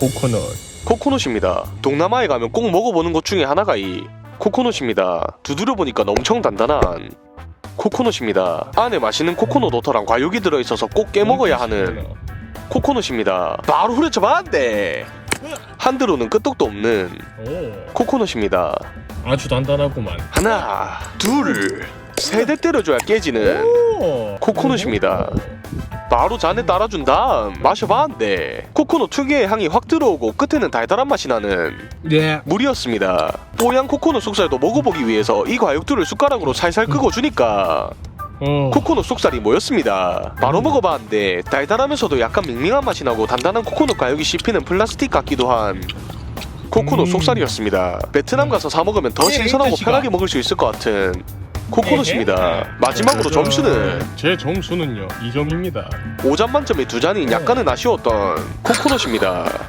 코코넛 코코넛입니다. 동남아에 가면 꼭 먹어보는 것 중에 하나가 이 코코넛입니다. 두드려 보니까 엄청 단단한 코코넛입니다. 안에 맛있는 코코넛 워터랑 과육이 들어있어서 꼭 깨먹어야 하는 코코넛입니다. 바로 후려쳐 봤는데 한드로는 끄떡도 없는 오 코코넛입니다. 아주 단단하구만 하나, 둘, 세 대 때려줘야 깨지는 오 코코넛입니다. 바로 잔에 따라준 다음 마셔봤는데 코코넛 특유의 향이 확 들어오고 끝에는 달달한 맛이 나는 네 물이었습니다. 뽀얀 코코넛 속살도 먹어보기 위해서 이 과육들을 숟가락으로 살살 끄어주니까 어. 코코넛 속살이 모였습니다. 바로 먹어봤는데 달달하면서도 약간 밍밍한 맛이 나고 단단한 코코넛 과육이 씹히는 플라스틱 같기도 한 코코넛 음. 속살이었습니다. 베트남 가서 사 먹으면 더 예, 신선하고 일단 편하게 먹을 수 있을 것 같은 코코넛입니다. 마지막으로 점수는? 제 점수는요 2점입니다. 5점 만점에 두 잔이 약간은 아쉬웠던 코코넛입니다.